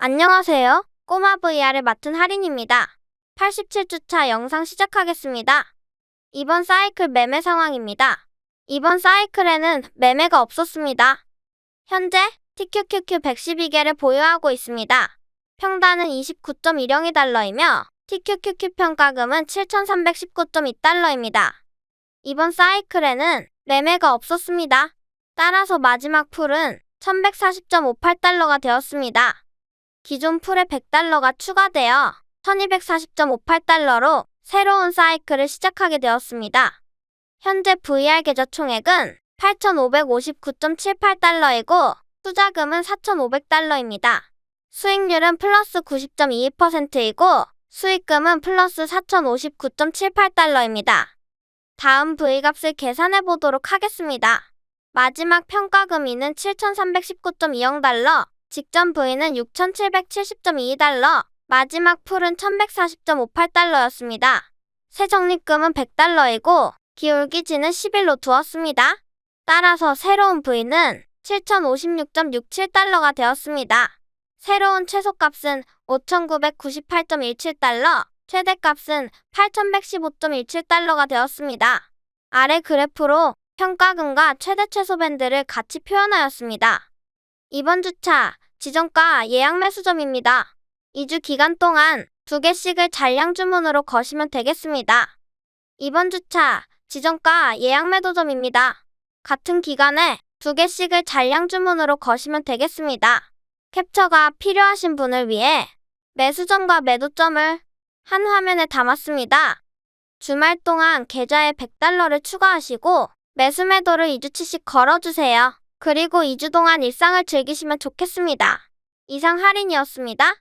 안녕하세요. 꼬마 VR을 맡은 할인입니다. 87주차 영상 시작하겠습니다. 이번 사이클 매매 상황입니다. 이번 사이클에는 매매가 없었습니다. 현재 TQQQ 112개를 보유하고 있습니다. 평단은 29.102달러이며 TQQQ 평가금은 7,319.2달러입니다. 이번 사이클에는 매매가 없었습니다. 따라서 마지막 풀은 1140.58달러가 되었습니다. 기존 풀에 100달러가 추가되어 1240.58달러로 새로운 사이클을 시작하게 되었습니다. 현재 VR 계좌 총액은 8,559.78달러이고 투자금은 4,500달러입니다. 수익률은 플러스 90.22%이고 수익금은 플러스 4,059.78달러입니다. 다음 V값을 계산해 보도록 하겠습니다. 마지막 평가금이는 7,319.20달러, 직전 V는 6,770.22달러, 마지막 풀은 1,140.58달러였습니다. 새 적립금은 100달러이고 기울기지는 10일로 두었습니다. 따라서 새로운 V는 7,056.67달러가 되었습니다. 새로운 최소값은 5,998.17달러, 최대값은 8,115.17달러가 되었습니다. 아래 그래프로 평가금과 최대 최소 밴드를 같이 표현하였습니다. 이번 주차 지정가 예약 매수점입니다. 2주 기간 동안 두 개씩을 잔량 주문으로 거시면 되겠습니다. 이번 주차 지정가 예약 매도점입니다. 같은 기간에 두 개씩을 잔량 주문으로 거시면 되겠습니다. 캡처가 필요하신 분을 위해 매수점과 매도점을 한 화면에 담았습니다. 주말 동안 계좌에 100달러를 추가하시고 매수 매도를 2주치씩 걸어주세요. 그리고 2주 동안 일상을 즐기시면 좋겠습니다. 이상 할인이었습니다.